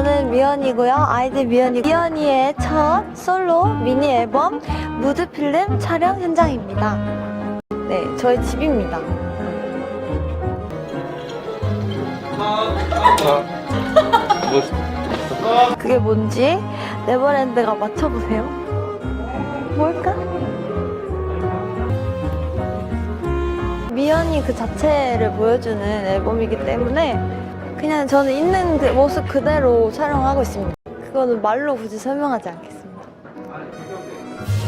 미연이고요. 아이들 미연이. 미연이의 첫 솔로 미니 앨범 무드 필름 촬영 현장입니다. 네, 저희 집입니다. 그게 뭔지 네버랜드가 맞춰보세요. 뭘까? 미연이 그 자체를 보여주는 앨범이기 때문에 그냥 저는 있는 그 모습 그대로 촬영하고 있습니다. 그거는 말로 굳이 설명하지 않겠습니다.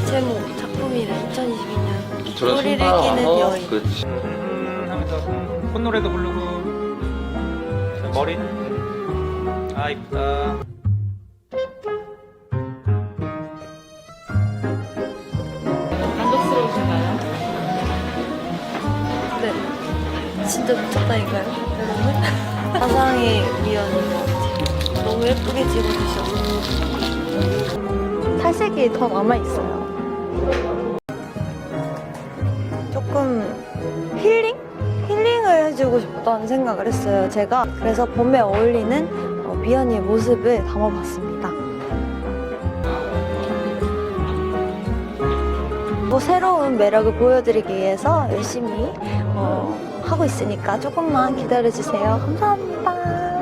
제목 작품이래 2022년 저런 꼬리를 끼는 여인. 그렇지. 음 하면서 음, 콧노래도 부르고 저 머리는 아 이쁘다 진짜 미쳤다니까요, 여러분. 가상의 미연인 것 같아요. 너무 예쁘게 찍어주셔서. 탈색이 더 남아있어요. 조금 힐링? 힐링을 해주고 싶다는 생각을 했어요, 제가. 그래서 봄에 어울리는 어, 미연이의 모습을 담아봤습니다. 또 새로운 매력을 보여드리기 위해서 열심히 어, 하고 있으니까 조금만 기다려주세요. 감사합니다.